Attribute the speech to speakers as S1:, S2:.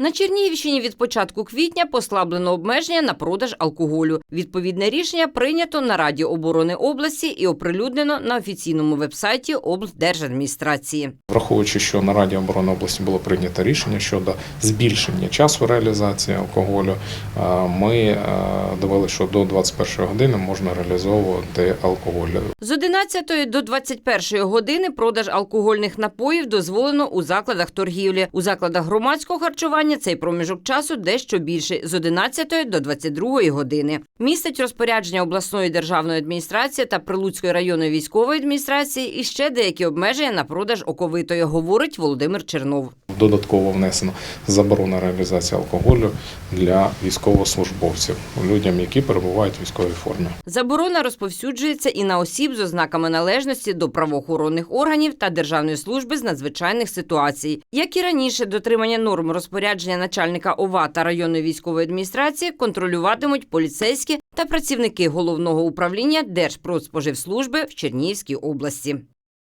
S1: На Чернігівщині від початку квітня послаблено обмеження на продаж алкоголю. Відповідне рішення прийнято на Раді оборони області і оприлюднено на офіційному вебсайті облдержадміністрації.
S2: Враховуючи, що на Раді оборони області було прийнято рішення щодо збільшення часу реалізації алкоголю, е, ми е, довели, що до 21 години можна реалізовувати алкоголь.
S1: З 11 до 21 години продаж алкогольних напоїв дозволено у закладах торгівлі. У закладах громадського харчування цей проміжок часу дещо більший – з 11 до 22 години. Містить розпорядження обласної державної адміністрації та Прилуцької районної військової адміністрації і ще деякі обмеження на продаж оковитої, говорить Володимир Чернов.
S2: Додатково внесено заборона реалізації алкоголю для військовослужбовців, людям, які перебувають в військовій формі.
S1: Заборона розповсюджується і на осіб з ознаками належності до правоохоронних органів та Державної служби з надзвичайних ситуацій. Як і раніше, дотримання норм розпорядження начальника ОВА та районної військової адміністрації контролюватимуть поліцейські та працівники головного управління Держпродспоживслужби в Чернігівській області.